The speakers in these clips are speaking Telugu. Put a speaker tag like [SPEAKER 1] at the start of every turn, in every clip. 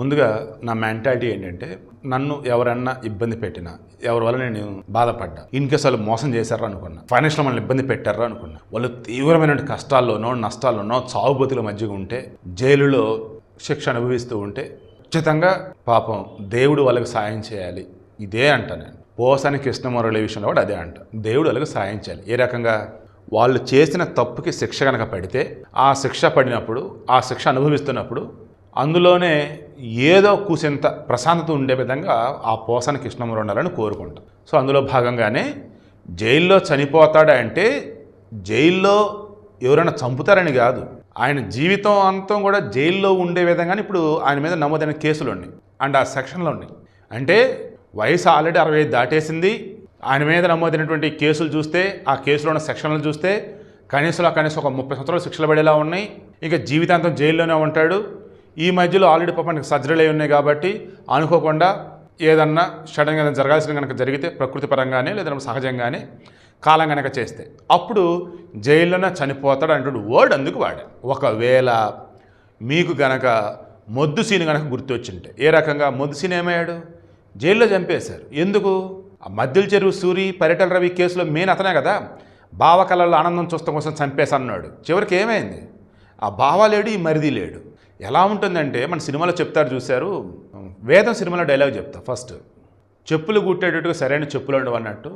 [SPEAKER 1] ముందుగా నా మెంటాలిటీ ఏంటంటే నన్ను ఎవరన్నా ఇబ్బంది పెట్టినా ఎవరి వల్ల నేను బాధపడ్డా ఇన్ కేసు వాళ్ళు మోసం చేశారా అనుకున్నా ఫైనాన్షియల్ మనల్ని ఇబ్బంది పెట్టారా అనుకున్నా వాళ్ళు తీవ్రమైన కష్టాల్లోనో నష్టాల్లోనో చావుబతుల మధ్యగా ఉంటే జైలులో శిక్ష అనుభవిస్తూ ఉంటే ఖచ్చితంగా పాపం దేవుడు వాళ్ళకి సాయం చేయాలి. ఇదే అంట నేను. పోసాని కృష్ణమురళి విషయంలో కూడా అదే అంట. దేవుడు వాళ్ళకి సాయం చేయాలి. ఏ రకంగా? వాళ్ళు చేసిన తప్పుకి శిక్ష కనుక పడితే ఆ శిక్ష పడినప్పుడు ఆ శిక్ష అనుభవిస్తున్నప్పుడు అందులోనే ఏదో కూసింత ప్రశాంతత ఉండే విధంగా ఆ పోసన కృష్ణములు ఉండాలని కోరుకుంటాం. సో అందులో భాగంగానే జైల్లో చనిపోతాడా అంటే జైల్లో ఎవరైనా చంపుతారని కాదు. ఆయన జీవితం అంతం కూడా జైల్లో ఉండే విధంగానే ఇప్పుడు ఆయన మీద నమోదైన కేసులు ఉన్నాయి. అండ్ ఆ సెక్షన్లో ఉన్నాయి. అంటే వయసు ఆల్రెడీ అరవై ఐదు దాటేసింది. ఆయన మీద నమోదైనటువంటి కేసులు చూస్తే ఆ కేసులో ఉన్న సెక్షన్లు చూస్తే కనీసంలో కనీసం ఒక ముప్పై సంవత్సరాలు శిక్షలు పడేలా ఉన్నాయి. ఇక జీవితాంతం జైల్లోనే ఉంటాడు. ఈ మధ్యలో ఆల్రెడీ పాపానికి సర్జరీలు అయి ఉన్నాయి కాబట్టి అనుకోకుండా ఏదన్నా సడన్గా ఏదైనా జరగాల్సిన కనుక జరిగితే ప్రకృతి పరంగానే లేదన్నా సహజంగానే కాలం కనుక చేస్తే అప్పుడు జైల్లోనే చనిపోతాడు అంటాడు వర్డ్ అందుకు వాడే. ఒకవేళ మీకు గనక మొద్దు సీన్ కనుక గుర్తొచ్చింటే ఏ రకంగా మొద్దు సీన్ ఏమయ్యాడు? జైల్లో చంపేశారు. ఎందుకు? ఆ మధ్యల చెరువు సూరి పర్యటన రవి కేసులో మెయిన్ అతనే కదా. బావ కళల్లో ఆనందం చూస్తాం కోసం చంపేసన్నాడు చివరికి ఏమైంది? ఆ భావ లేడు ఈ మరిది లేడు. ఎలా ఉంటుందంటే మన సినిమాలో చెప్తారు చూశారు వేదం సినిమాలో డైలాగ్ చెప్తా ఫస్ట్. చెప్పులు కుట్టేటట్టుగా సరైన చెప్పులు ఉండవన్నట్టు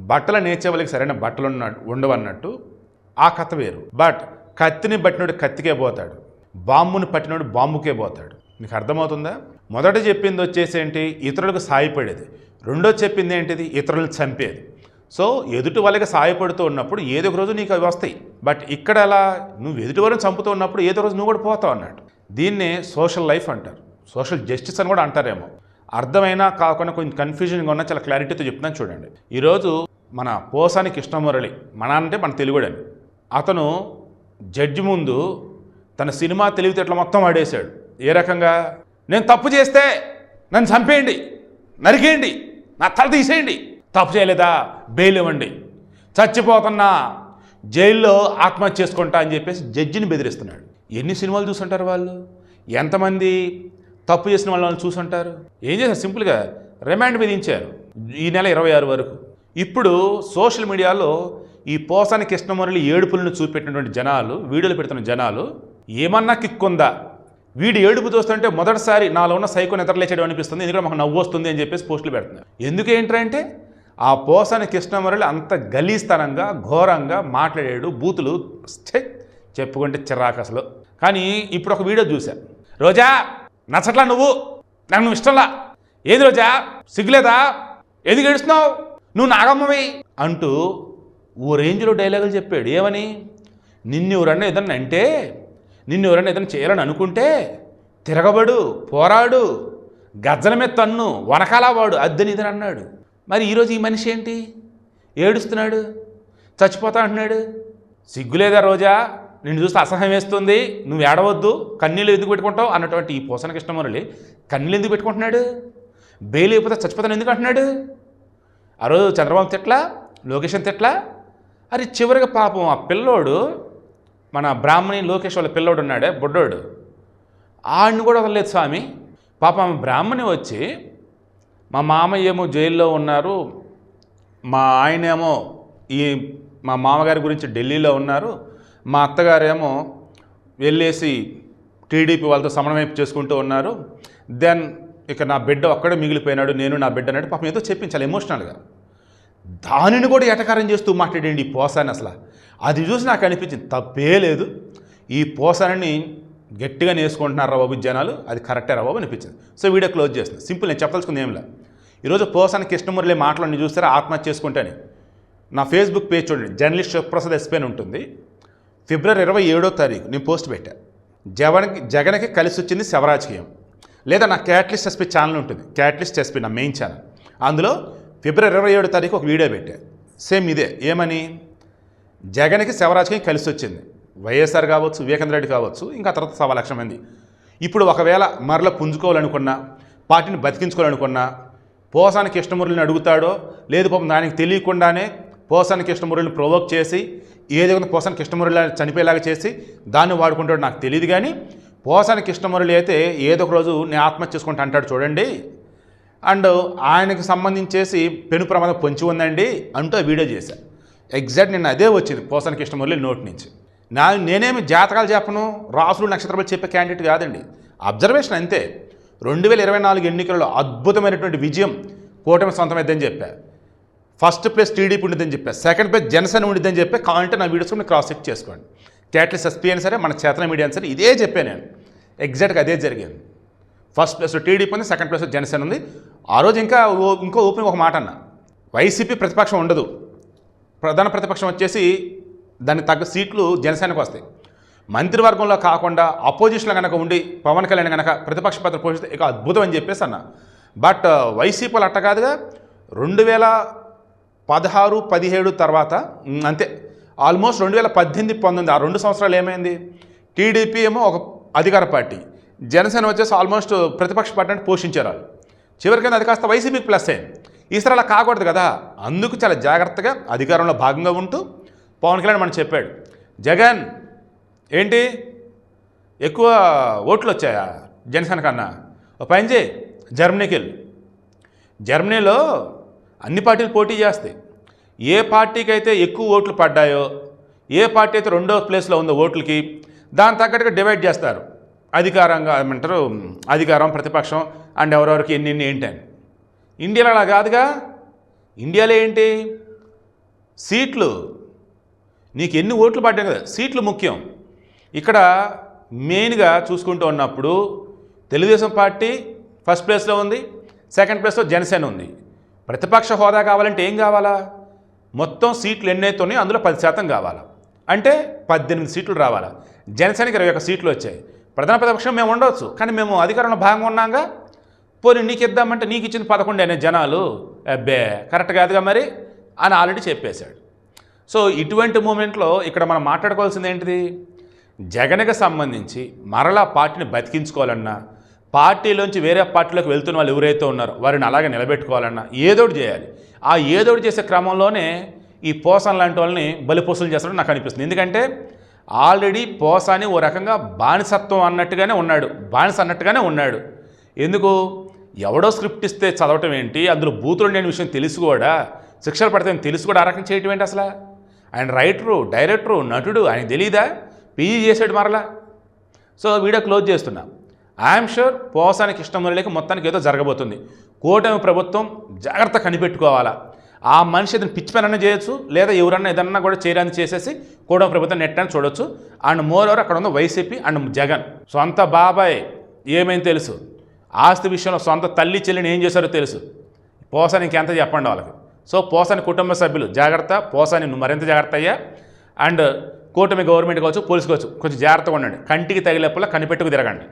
[SPEAKER 1] బట్టలు నేర్చే వాళ్ళకి సరైన బట్టలు ఉన్న ఉండవన్నట్టు ఆ కథ వేరు. బట్ కత్తిని పట్టినోడు కత్తికే పోతాడు బాంబుని పట్టినోడు బాంబుకే పోతాడు. నీకు అర్థమవుతుందా? మొదట చెప్పింది వచ్చేసి ఏంటి ఇతరులకు సాయపడేది. రెండో చెప్పింది ఏంటిది? ఇతరులను చంపేది. సో ఎదుటి వాళ్ళకి సాయపడుతూ ఉన్నప్పుడు ఏదో ఒక రోజు నీకు అవి వస్తాయి. బట్ ఇక్కడ అలా నువ్వు ఎదుటి వాళ్ళని చంపుతూ ఉన్నప్పుడు ఏదో రోజు నువ్వు కూడా పోతావు అన్నట్టు. దీన్నే సోషల్ లైఫ్ అంటారు. సోషల్ జస్టిస్ అని కూడా అంటారేమో. అర్థమైనా కాకుండా కొంచెం కన్ఫ్యూజన్గా ఉన్నా చాలా క్లారిటీతో చెప్తున్నాను చూడండి. ఈరోజు మన పోసాని కృష్ణమురళి మన అంటే మన తెలుగుడని. అతను జడ్జి ముందు తన సినిమా తెలివితేటలు మొత్తం ఆడేశాడు. ఏ రకంగా? నేను తప్పు చేస్తే నన్ను చంపేయండి నరికేయండి నా తల తీసేయండి. తప్పు చేయలేదా? బెయిల్ ఇవ్వండి. చచ్చిపోతున్నా జైల్లో ఆత్మహత్య చేసుకుంటా అని చెప్పేసి జడ్జిని బెదిరిస్తున్నాడు. ఎన్ని సినిమాలు చూసుంటారు వాళ్ళు? ఎంతమంది తప్పు చేసిన వాళ్ళని చూసుంటారు? ఏం చేశారు? సింపుల్గా రిమాండ్ విధించారు ఈ నెల ఇరవై ఆరు వరకు. ఇప్పుడు సోషల్ మీడియాలో ఈ పోసాని కృష్ణమురళి ఏడుపులను చూపెట్టినటువంటి జనాలు వీడియోలు పెడుతున్న జనాలు ఏమన్నా కిక్కుందా? వీడి ఏడుపు చూస్తుంటే మొదటిసారి నాలో ఉన్న సైకో నిద్రలేచేయడం అనిపిస్తుంది ఎందుకంటే మాకు నవ్వు వస్తుంది అని చెప్పేసి పోస్టులు పెడుతున్నారు. ఎందుకు ఏంటంటే ఆ పోసాని కృష్ణమురళి అంత గలీస్తనంగా ఘోరంగా మాట్లాడాడు బూతులు ఛే, చెప్పుకుంటే చిరాకు అసలు. కానీ ఇప్పుడు ఒక వీడియో చూశా. రోజా నచ్చట్లా నువ్వు? నాకు నువ్వు ఇష్టంలా. ఏది రోజా? సిగ్గులేదా? ఎందుకు ఏడుస్తున్నావు నువ్వు నాగమ్మవి? అంటూ ఓ రేంజ్లో డైలాగులు చెప్పాడు. ఏమని? నిన్ను ఎవరన్నా ఏదన్నా అంటే నిన్ను ఎవరన్నా ఏదైనా చేయాలని అనుకుంటే తిరగబడు పోరాడు గజ్జల మీద తన్ను వనకాలా వాడు అద్దని ఇదని అన్నాడు. మరి ఈరోజు ఈ మనిషి ఏంటి? ఏడుస్తున్నాడు? చచ్చిపోతా అంటున్నాడు? సిగ్గులేదా రోజా? నిన్ను చూస్తే అసహ్యం వేస్తుంది నువ్వు ఏడవద్దు కన్నీళ్ళు ఎందుకు పెట్టుకుంటావు అన్నటువంటి ఈ పోసన కృష్ణమురళి కన్నీళ్ళు ఎందుకు పెట్టుకుంటున్నాడు? బెయిల్ అయిపోతే చచ్చిపోతాను ఎందుకు అంటున్నాడు? ఆ రోజు చంద్రబాబు తిట్ల లోకేషన్ తిట్ల? అరే చివరిగా పాపం ఆ పిల్లోడు మన బ్రాహ్మణి లోకేష్ వాళ్ళ పిల్లోడు ఉన్నాడే బుడ్డోడు. ఆడిని కూడా వదలలేదు స్వామి. పాపం ఆమె బ్రాహ్మణి వచ్చి మా మామయ్య ఏమో జైల్లో ఉన్నారు మా ఆయనేమో ఈ మా మామగారి గురించి ఢిల్లీలో ఉన్నారు మా అత్తగారేమో వెళ్ళేసి టీడీపీ వాళ్ళతో సమన్వయం చేసుకుంటూ ఉన్నారు. దెన్ ఇక నా బిడ్డ ఒక్కడే మిగిలిపోయినాడు నేను నా బిడ్డ అన్నాడు. పాపం ఏదో చెప్పించాలి ఎమోషనల్గా దానిని కూడా ఎటకారం చేస్తూ మాట్లాడండి ఈ పోసాని అసలు. అది చూసి నాకు అనిపించింది తప్పే లేదు. ఈ పోసాని గట్టిగా నేసుకుంటున్నారు బాబు జనాలు? అది కరెక్టే రా బాబు అనిపించింది. సో వీడియో క్లోజ్ చేస్తుంది సింపుల్ నేను చెప్పదలుచుకుంది ఏం ఈరోజు పోసాని కృష్ణమురళి మాటలు చూస్తారా? ఆత్మహత్య చేసుకుంటాను. నా ఫేస్బుక్ పేజ్ చూడండి జర్నలిస్ట్ శివప్రసాద్ ఎస్పీ ఉంటుంది. ఫిబ్రవరి ఇరవై ఏడో తారీఖు నేను పోస్ట్ పెట్టా. జగన్కి జగన్కి కలిసి వచ్చింది శవరాజకీయం. లేదా నా క్యాట్లిస్ట్ ఎస్పీ ఛానల్ ఉంటుంది. క్యాట్లిస్ట్ ఎస్పీ నా మెయిన్ ఛానల్. అందులో ఫిబ్రవరి ఇరవై ఏడో తారీఖు ఒక వీడియో పెట్టా. సేమ్ ఇదే. ఏమని? జగన్కి శవరాజకీయం కలిసి వచ్చింది. వైఎస్ఆర్ కావచ్చు వివేకానంద రెడ్డి కావచ్చు ఇంకా తర్వాత సవా లక్ష మంది. ఇప్పుడు ఒకవేళ మరల పుంజుకోవాలనుకున్నా పార్టీని బతికించుకోవాలనుకున్నా పోసాని కృష్ణమురళిని అడుగుతాడో లేదు పాపం దానికి తెలియకుండానే పోసాని కృష్ణమురళిని ప్రొవోక్ చేసి ఏదో పోసాని కృష్ణమురళి చనిపోయేలాగా చేసి దాన్ని వాడుకుంటాడు నాకు తెలియదు కానీ పోసాని కృష్ణమురళి అయితే ఏదో ఒక రోజు నేను ఆత్మహత్య చేసుకుంటా అంటాడు చూడండి. అండ్ ఆయనకు సంబంధించేసి పెను ప్రమాదం పొంచి ఉందండి అంటూ వీడియో చేశాను ఎగ్జాక్ట్ నిన్న అదే వచ్చింది పోసాని కృష్ణమురళి నోటి నుంచి. నా నేనేమి జాతకాలు చెప్పను రాసులు నక్షత్రాలు చెప్పే క్యాండిడేట్ కాదండి. అబ్జర్వేషన్ అంతే. రెండు వేల ఇరవై నాలుగు ఎన్నికలలో అద్భుతమైనటువంటి విజయం కూటమి సొంతమైద్దని చెప్పారు ఫస్ట్ ప్లేస్ టీడీపీ ఉండిద్దని చెప్పా. సెకండ్ ప్లేస్ జనసేన ఉండిద్దని చెప్పి. కావాలంటే నా వీడియోస్ కూడా క్రాస్ చెక్ చేసుకోండి. క్యాట్లెస్ ఎస్పీ అయినా సరే మన చేతన మీడియా అయినా సరే ఇదే చెప్పాను నేను. ఎగ్జాక్ట్గా అదే జరిగింది. ఫస్ట్ ప్లేస్ టీడీపీ ఉంది సెకండ్ ప్లేస్ జనసేన ఉంది. ఆ రోజు ఇంకా ఓ- ఇంకో ఓపెన్ ఒక మాట అన్న. వైసీపీ ప్రతిపక్షం ఉండదు. ప్రధాన ప్రతిపక్షం వచ్చేసి దానికి తగ్గ సీట్లు జనసేనకు వస్తాయి. మంత్రివర్గంలో కాకుండా అపోజిషన్లో కనుక ఉండి పవన్ కళ్యాణ్ కనుక ప్రతిపక్ష పాత్ర పోషిస్తే ఇక అద్భుతం అని చెప్పేసి అన్న. బట్ వైసీపీలు uh, అట్ట కాదుగా. రెండు వేల పదహారు పదిహేడు తర్వాత అంతే. ఆల్మోస్ట్ రెండు వేల పద్దెనిమిది పంతొమ్మిది ఆ రెండు సంవత్సరాలు ఏమైంది? టీడీపీ ఏమో ఒక అధికార పార్టీ. జనసేన వచ్చేసి ఆల్మోస్ట్ ప్రతిపక్ష పార్టీ అంటే పోషించారు వాళ్ళు. చివరికైనా అది కాస్త వైసీపీకి ప్లస్ అయింది ఈసారి అలా కాకూడదు కదా. అందుకు చాలా జాగ్రత్తగా అధికారంలో భాగంగా ఉంటూ పవన్ కళ్యాణ్ మనం చెప్పాడు. జగన్ ఏంటి? ఎక్కువ ఓట్లు వచ్చాయా జనసేన కన్నా? ఓ పని చేయి జర్మనీకి వెళ్ళు. జర్మనీలో అన్ని పార్టీలు పోటీ చేస్తాయి ఏ పార్టీకి అయితే ఎక్కువ ఓట్లు పడ్డాయో ఏ పార్టీ అయితే రెండో ప్లేస్లో ఉందో ఓట్లకి దాని తగ్గట్టుగా డివైడ్ చేస్తారు. అధికారంగా ఏమంటారు అధికారం ప్రతిపక్షం అండ్ ఎవరెవరికి ఎన్ని ఎన్ని ఏంటి అని. ఇండియాలో అలా కాదుగా. ఇండియాలో ఏంటి? సీట్లు. నీకు ఎన్ని ఓట్లు పడ్డాయి కదా సీట్లు ముఖ్యం. ఇక్కడ మెయిన్గా చూసుకుంటూ ఉన్నప్పుడు తెలుగుదేశం పార్టీ ఫస్ట్ ప్లేస్లో ఉంది సెకండ్ ప్లేస్లో జనసేన ఉంది. ప్రతిపక్ష హోదా కావాలంటే ఏం కావాలా? మొత్తం సీట్లు ఎన్నైతోనే అందులో పది శాతం కావాలా? అంటే పద్దెనిమిది సీట్లు రావాలా? జనసేనకి ఇరవై ఒక్క సీట్లు వచ్చాయి. ప్రధాన ప్రతిపక్షం మేము ఉండవచ్చు కానీ మేము అధికారంలో భాగంగా ఉన్నాగా? పోనీ నీకు ఇద్దామంటే నీకు ఇచ్చింది పదకొండు అనే జనాలు? అబ్బే కరెక్ట్ కాదుగా మరి? అని ఆల్రెడీ చెప్పేశాడు. సో ఇటువంటి మూమెంట్లో ఇక్కడ మనం మాట్లాడుకోవాల్సింది ఏంటిది? జగన్కి సంబంధించి మరలా పార్టీని బతికించుకోవాలన్నా పార్టీలోంచి వేరే పార్టీలోకి వెళ్తున్న వాళ్ళు ఎవరైతే ఉన్నారో వారిని అలాగే నిలబెట్టుకోవాలన్నా ఏదోటి చేయాలి. ఆ ఏదోటి చేసే క్రమంలోనే ఈ పోసన్ లాంటి వాళ్ళని బలిపోసలు చేస్తారని నాకు అనిపిస్తుంది. ఎందుకంటే ఆల్రెడీ పోసాని ఓ రకంగా బానిసత్వం అన్నట్టుగానే ఉన్నాడు. బానిస అన్నట్టుగానే ఉన్నాడు. ఎందుకు? ఎవడో స్క్రిప్ట్ ఇస్తే చదవటం ఏంటి? అందులో బూతులు లేని విషయం తెలుసు కూడా. శిక్షలు పడతాయని తెలుసు కూడా. ఆ రకం చేయటం ఏంటి అసలు? ఆయన రైటరు డైరెక్టరు నటుడు ఆయన తెలీదా? పీజీ చేసాడు మరలా. సో వీడియో క్లోజ్ చేస్తున్నాం. ఐఎమ్ షూర్ పోసానికి ఇష్టం లేక మొత్తానికి ఏదో జరగబోతుంది. కూటమి ప్రభుత్వం జాగ్రత్త కనిపెట్టుకోవాలా. ఆ మనిషి ఏదైనా పిచ్చి పని చేయొచ్చు లేదా ఎవరన్నా ఏదన్నా కూడా చేయడానికి చేసేసి కూటమి ప్రభుత్వం నెట్టని చూడొచ్చు. అండ్ మోర్ ఓవర్ అక్కడ ఉన్న వైసీపీ అండ్ జగన్. సొంత బాబాయ్ ఏమైంది తెలుసు? ఆస్తి విషయంలో సొంత తల్లి చెల్లిని ఏం చేశారో తెలుసు. పోసానికి ఎంత చెప్పండి వాళ్ళకి. సో పోసాని కుటుంబ సభ్యులు జాగ్రత్త పోసాని నువ్వు మరింత జాగ్రత్త అయ్యా. అండ్ కూటమి గవర్నమెంట్ కావచ్చు పోలీస్ కావచ్చు కొంచెం జాగ్రత్తగా ఉండండి. కంటికి తగిలేపల్లా కనిపెట్టుకు తిరగండి.